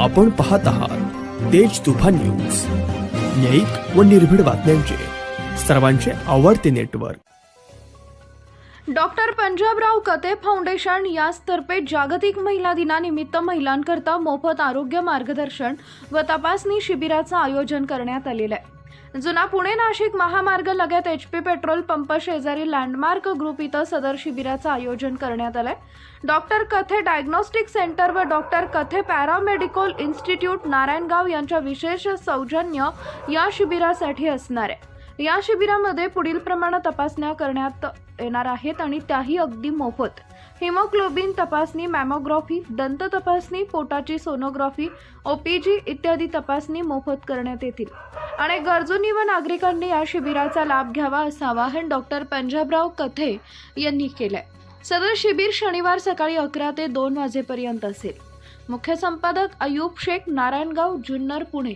आपण पाहत आहात तेज तुफान न्यूज. न्यायिक व निर्भीड बातम्यांचे सर्वांचे आवडते नेटवर्क. डॉक्टर पंजाबराव कते फाउंडेशन यातर्फे जागतिक महिला दिनानिमित्त महिलांकरता मोफत आरोग्य मार्गदर्शन व तपासणी शिबिराचं आयोजन करण्यात आलेलं आहे. जुना पुणे नाशिक महामार्ग लगत एच पी पेट्रोल पंप शेजारी लँडमार्क ग्रुप इथं सदर शिबिराचं आयोजन करण्यात आलंय. डॉक्टर कथे डायग्नोस्टिक सेंटर व doctor Kathe paramedical institute Narayangaon यांच्या विशेष सौजन्य या शिबिरासाठी असणार आहे. या शिबिरामध्ये पुढील प्रमाणे तपासण्या करण्यात येणार आहेत आणि त्याही अगदी मोफत. हिमोग्लोबिन तपासणी मॅमोग्राफी दंत तपासणी पोटाची सोनोग्राफी ओपीजी इत्यादी तपासणी मोफत करण्यात येतील. आणि गरजूंनी व नागरिकांनी या शिबिराचा लाभ घ्यावा असं आवाहन डॉक्टर पंजाबराव कथे यांनी केलंय. सदर शिबिर शनिवार सकाळी अकरा ते दोन वाजेपर्यंत असेल. मुख्य संपादक अयूब शेख नारायणगाव जुन्नर पुणे.